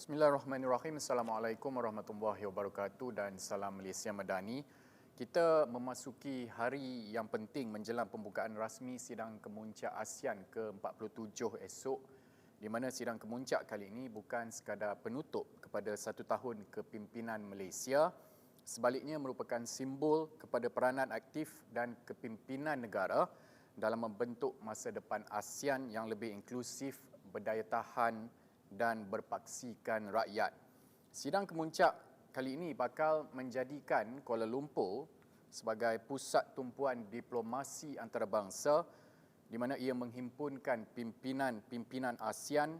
Bismillahirrahmanirrahim. Assalamualaikum warahmatullahi wabarakatuh dan salam Malaysia Madani. Kita memasuki hari yang penting menjelang pembukaan rasmi sidang kemuncak ASEAN ke-47 esok di mana sidang kemuncak kali ini bukan sekadar penutup kepada satu tahun kepimpinan Malaysia sebaliknya merupakan simbol kepada peranan aktif dan kepimpinan negara dalam membentuk masa depan ASEAN yang lebih inklusif, berdaya tahan dan berpaksikan rakyat. Sidang kemuncak kali ini bakal menjadikan Kuala Lumpur sebagai pusat tumpuan diplomasi antarabangsa di mana ia menghimpunkan pimpinan-pimpinan ASEAN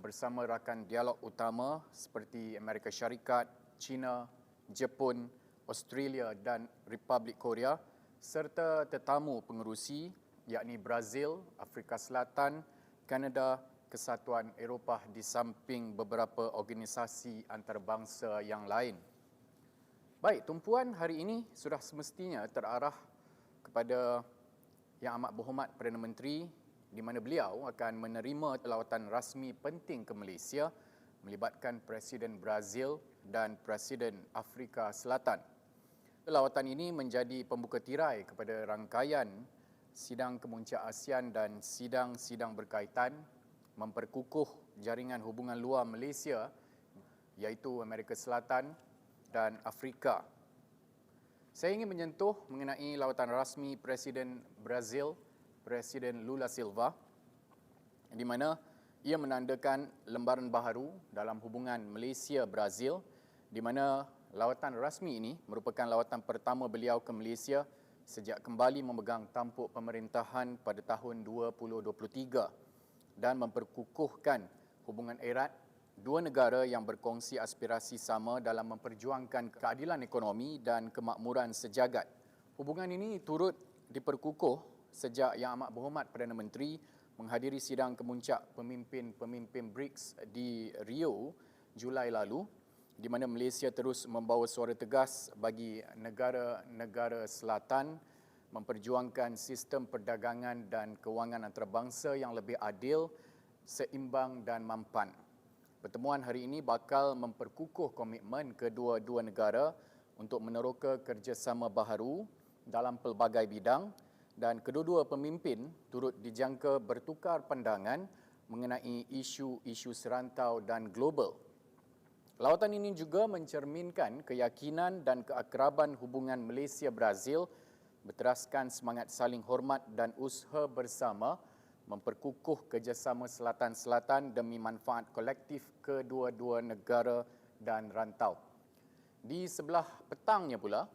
bersama rakan dialog utama seperti Amerika Syarikat, China, Jepun, Australia dan Republik Korea serta tetamu pengerusi yakni Brazil, Afrika Selatan, Kanada, Kesatuan Eropah di samping beberapa organisasi antarabangsa yang lain. Baik, tumpuan hari ini sudah semestinya terarah kepada Yang Amat Berhormat Perdana Menteri di mana beliau akan menerima lawatan rasmi penting ke Malaysia melibatkan Presiden Brazil dan Presiden Afrika Selatan. Lawatan ini menjadi pembuka tirai kepada rangkaian sidang kemuncak ASEAN dan sidang-sidang berkaitan memperkukuh jaringan hubungan luar Malaysia iaitu Amerika Selatan dan Afrika. Saya ingin menyentuh mengenai lawatan rasmi Presiden Brazil, Presiden Lula Silva di mana ia menandakan lembaran baharu dalam hubungan Malaysia-Brazil di mana lawatan rasmi ini merupakan lawatan pertama beliau ke Malaysia sejak kembali memegang tampuk pemerintahan pada tahun 2023 dan memperkukuhkan hubungan erat dua negara yang berkongsi aspirasi sama dalam memperjuangkan keadilan ekonomi dan kemakmuran sejagat. Hubungan ini turut diperkukuh sejak Yang Amat Berhormat Perdana Menteri menghadiri sidang kemuncak pemimpin-pemimpin BRICS di Rio Julai lalu di mana Malaysia terus membawa suara tegas bagi negara-negara selatan memperjuangkan sistem perdagangan dan kewangan antarabangsa yang lebih adil, seimbang dan mampan. Pertemuan hari ini bakal memperkukuh komitmen kedua-dua negara untuk meneroka kerjasama baharu dalam pelbagai bidang dan kedua-dua pemimpin turut dijangka bertukar pandangan mengenai isu-isu serantau dan global. Lawatan ini juga mencerminkan keyakinan dan keakraban hubungan Malaysia-Brazil berteraskan semangat saling hormat dan usaha bersama memperkukuh kerjasama selatan-selatan demi manfaat kolektif kedua-dua negara dan rantau. Di sebelah petangnya pula,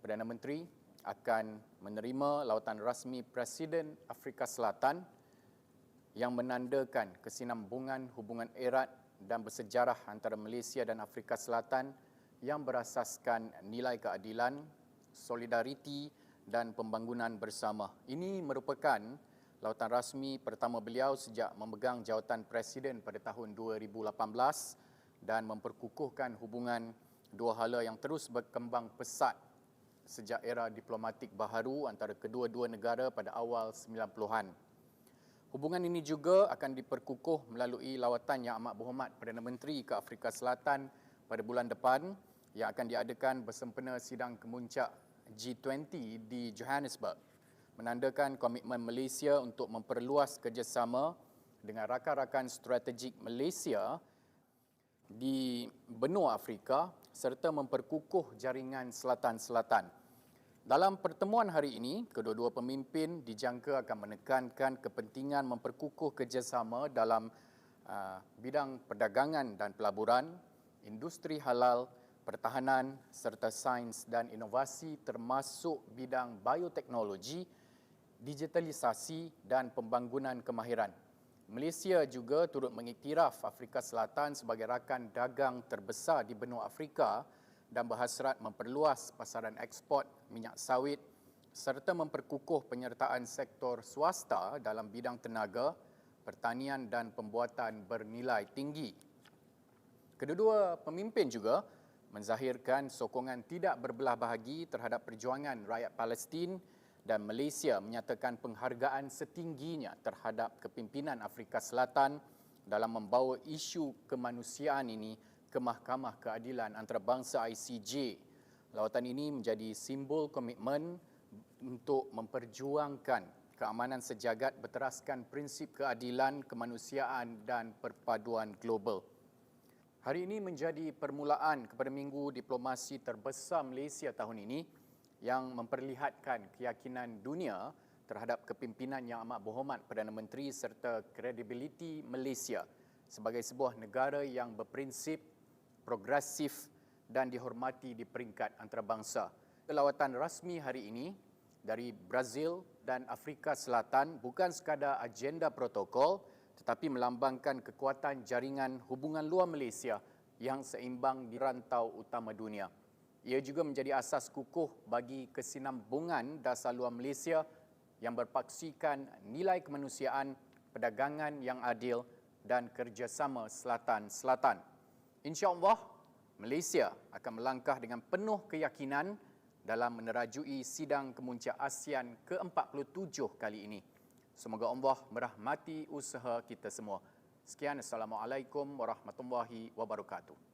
Perdana Menteri akan menerima lawatan rasmi Presiden Afrika Selatan yang menandakan kesinambungan hubungan erat dan bersejarah antara Malaysia dan Afrika Selatan yang berasaskan nilai keadilan, solidariti dan pembangunan bersama. Ini merupakan lautan rasmi pertama beliau sejak memegang jawatan presiden pada tahun 2018 dan memperkukuhkan hubungan dua hala yang terus berkembang pesat sejak era diplomatik baharu antara kedua-dua negara pada awal 90-an. Hubungan ini juga akan diperkukuh melalui lawatan Yang Amat Berhormat Perdana Menteri ke Afrika Selatan pada bulan depan yang akan diadakan bersempena sidang kemuncak G20 di Johannesburg menandakan komitmen Malaysia untuk memperluas kerjasama dengan rakan-rakan strategik Malaysia di benua Afrika serta memperkukuh jaringan selatan-selatan. Dalam pertemuan hari ini, kedua-dua pemimpin dijangka akan menekankan kepentingan memperkukuh kerjasama dalam uh, bidang perdagangan dan pelaburan, industri halal, pertahanan serta sains dan inovasi termasuk bidang bioteknologi, digitalisasi dan pembangunan kemahiran. Malaysia juga turut mengiktiraf Afrika Selatan sebagai rakan dagang terbesar di benua Afrika dan berhasrat memperluas pasaran ekspor minyak sawit serta memperkukuh penyertaan sektor swasta dalam bidang tenaga, pertanian dan pembuatan bernilai tinggi. Kedua-dua pemimpin juga menzahirkan sokongan tidak berbelah bahagi terhadap perjuangan rakyat Palestin dan Malaysia menyatakan penghargaan setingginya terhadap kepimpinan Afrika Selatan dalam membawa isu kemanusiaan ini ke Mahkamah Keadilan Antarabangsa ICJ. Lawatan ini menjadi simbol komitmen untuk memperjuangkan keamanan sejagat berteraskan prinsip keadilan, kemanusiaan dan perpaduan global. Hari ini menjadi permulaan kepada Minggu Diplomasi terbesar Malaysia tahun ini yang memperlihatkan keyakinan dunia terhadap kepimpinan yang amat berhormat Perdana Menteri serta kredibiliti Malaysia sebagai sebuah negara yang berprinsip, progresif dan dihormati di peringkat antarabangsa. Lawatan rasmi hari ini dari Brazil dan Afrika Selatan bukan sekadar agenda protokol tetapi melambangkan kekuatan jaringan hubungan luar Malaysia yang seimbang di rantau utama dunia. Ia juga menjadi asas kukuh bagi kesinambungan dasar luar Malaysia yang berpaksikan nilai kemanusiaan, perdagangan yang adil dan kerjasama selatan-selatan. InsyaAllah, Malaysia akan melangkah dengan penuh keyakinan dalam menerajui sidang kemuncak ASEAN ke-47 kali ini. Semoga Allah merahmati usaha kita semua. Sekian, Assalamualaikum warahmatullahi wabarakatuh.